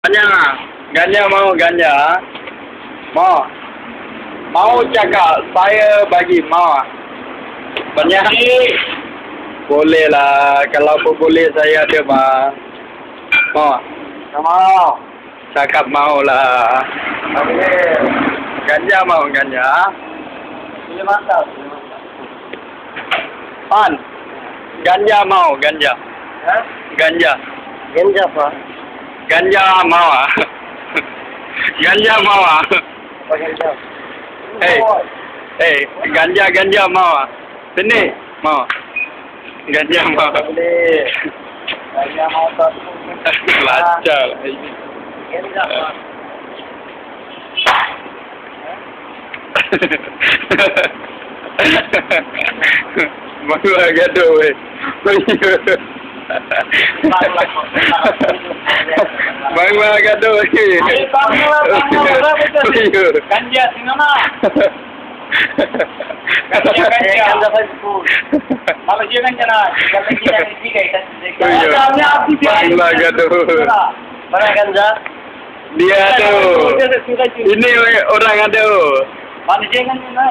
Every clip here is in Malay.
Ganya, ganya mau ganya. Mau. Mau cakap saya bagi mau. Banyak. Boleh lah. Kalau pun boleh saya ada mah. Mau. Tak mau. Cakap mau lah. Tak boleh. Ganja mau mantap. Boleh mantap. Pan. Ganja mau ganja. Ha? Ganja. Ganja apa? Ganja mau ah. Ganja mau ah. Apa ganja? Eh. Eh, ganja ganja mau ah. Sini mau. Ganja mau. Tak boleh. Ganja mau tak Lancar lah ini. Ganja apa? Baru lah gaduh weh. Bang gaduh weh. Bang lah, bang lah. Ganja mah. Ganja ganja. Ganja Facebook. Kalau dia ganja lah. Kalau dia yang tiga kita. Bang lah gaduh. Mana ganja? Dia tu. Ini orang ada. Mana dia ganja lah?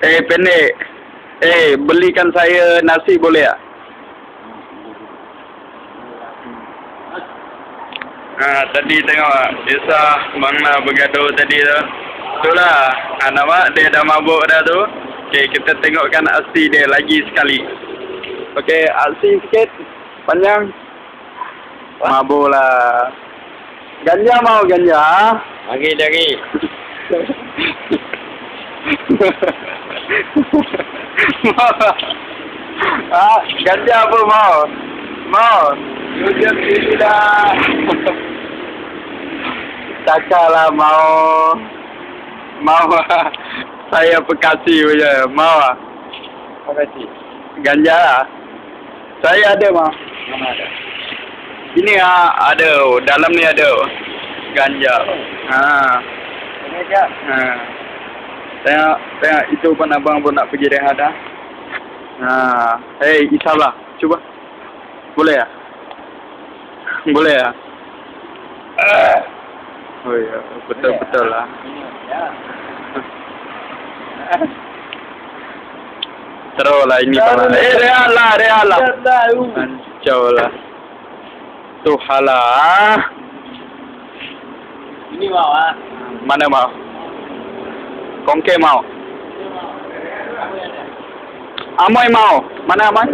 eh pendek. Eh belikan saya nasi boleh tak? Ah, tadi tengok Desa Bangla bergaduh tadi tu. Itulah. Ah, nampak dia dah mabuk dah tu. Okey, kita tengokkan aksi dia lagi sekali. Okey, aksi sikit. Panjang. Mabuk lah. Ganja mau ganja? Lagi lagi ah, ganja apa mau? Mau? Hujan sini dah. Takkanlah mau. Mau. Saya pekasi punya. Mau ah. sih Ganja lah. Saya ada mah. mana ada Ini ah ada. Dalam ni ada. Ganja. Ha. ini Ha. Tengok, tengok itu pun abang pun nak pergi rehat dah. Ha. Hei, Isabah, cuba. Boleh ya? Boleh ya? Oh ya, betul betul lah. ini ya Terus lah ini kalau eh rehat lah, rehat lah. Hancur lah. Tu halah. Ini mau ah Mana mau? Kongke mau? Amoy mau? Mana Amoy?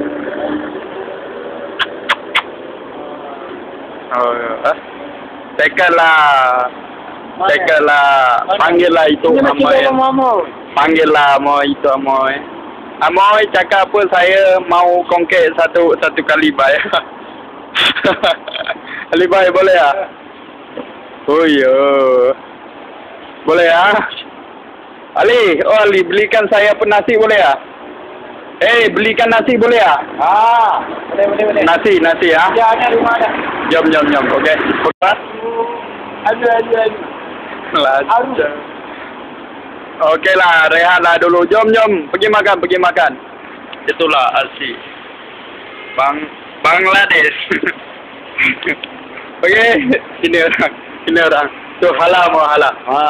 Oh, eh? Tekan lah. Tekan lah. Panggil lah itu Amoy. Panggil lah Amoy itu Amoy. Amoy cakap apa saya mau kongke satu satu kali bayar. kali bayar boleh ya? Oh ya. Boleh ya? Ali, oh Ali, belikan saya pun nasi boleh ya? Eh, belikan nasi boleh ya? ah boleh boleh boleh Nasi, nasi ya. ada ada rumah ada Jom, jom, jom. Okey. Bukan? ada ada ada Lancar. Okey lah, rehat lah dulu. Jom, jom. Pergi makan, pergi makan. Itulah Arsi. Bang, Bangladesh. Okey, ini orang. Ini orang. Tu halal mau halal. Ha.